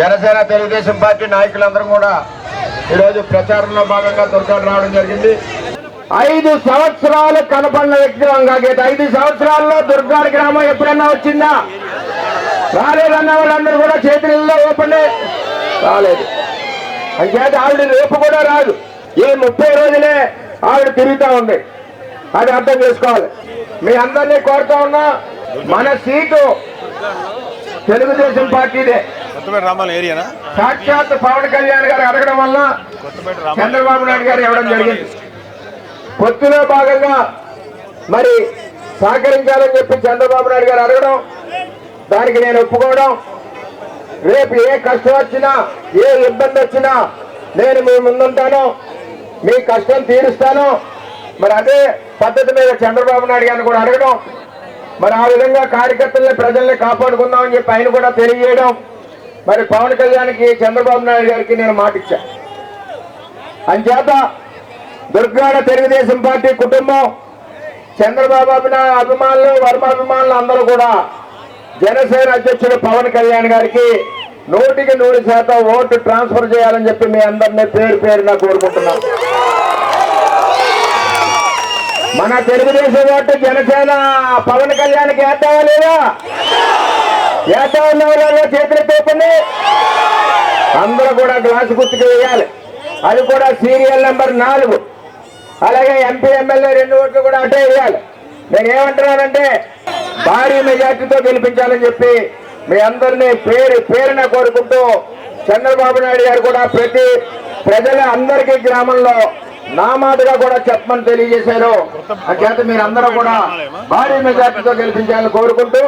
Janasena Telugu Desam party నాయకులందరూ కూడా ఈరోజు ప్రచారంలో భాగంగా దుర్గాడు రావడం జరిగింది. ఐదు సంవత్సరాలు కనపడిన వ్యక్తి వంగాగేట ఐదు సంవత్సరాల్లో దుర్గాడి గ్రామం ఎప్పుడన్నా వచ్చిందా? రాలేదన్న వాళ్ళందరూ కూడా చేతులలో ఓపెండే రాలేదు. అంచేత ఆవిడ రేపు కూడా రాదు. ఈ ముప్పై రోజులే ఆవిడ తిరుగుతా ఉంది. అది అర్థం చేసుకోవాలి. మీ అందరినీ కోరుతా ఉన్నా మన సీటు తెలుగుదేశం పార్టీదే. కొత్తపేట రామాల ఏరియానా? సాక్షాత్ పవన్ కళ్యాణ్ గారు అడగడం వల్ల చంద్రబాబు నాయుడు గారు ఇవ్వడం జరిగింది. పొత్తులో భాగంగా మరి సహకరించాలని చెప్పి చంద్రబాబు నాయుడు గారు అడగడం దానికి నేను ఒప్పుకోవడం రేపు ఏ కష్టం వచ్చినా ఏ ఇబ్బంది వచ్చినా నేను మీ ముందుంటాను మీ కష్టం తీరుస్తాను. మరి అదే పద్ధతి మీద చంద్రబాబు నాయుడు గారిని కూడా అడగడం మరి ఆ విధంగా కార్యకర్తల్ని ప్రజల్ని కాపాడుకుందామని చెప్పి ఆయన కూడా తెలియజేయడం మరి పవన్ కళ్యాణ్కి చంద్రబాబు నాయుడు గారికి నేను మాట ఇచ్చా. అంచేత దుర్గాడ తెలుగుదేశం పార్టీ కుటుంబం చంద్రబాబు అభిమానులు వర్మ అభిమానులు అందరూ కూడా జనసేన అధ్యక్షుడు పవన్ కళ్యాణ్ గారికి నూటికి నూరు శాతం ఓటు ట్రాన్స్ఫర్ చేయాలని చెప్పి మీ అందరినీ పేరు పేరున కోరుకుంటున్నాం మన తెలుగుదేశం ఓటు జనసేన పవన్ కళ్యాణ్కి వేద్దామా లేదా? వేద్దాం ఉన్న చేతులు తోపండి అందరూ కూడా గ్లాసు గుర్తుకు వేయాలి. అది కూడా సీరియల్ నెంబర్ నాలుగు. అలాగే ఎంపీ ఎమ్మెల్యే రెండు ఓట్లు కూడా అటే వేయాలి. నేను ఏమంటున్నానంటే భారీ మెజార్టీతో గెలిపించాలని చెప్పి మీ అందరినీ పేరు పేరున కోరుకుంటూ చంద్రబాబు నాయుడు గారు కూడా ప్రతి ప్రజల అందరికీ గ్రామంలో నా మాటగా కూడా చెప్పమని తెలియజేశారు. అంచేత మీరు అందరూ కూడా భారీ మెజార్టీతో గెలిపించాలని కోరుకుంటూ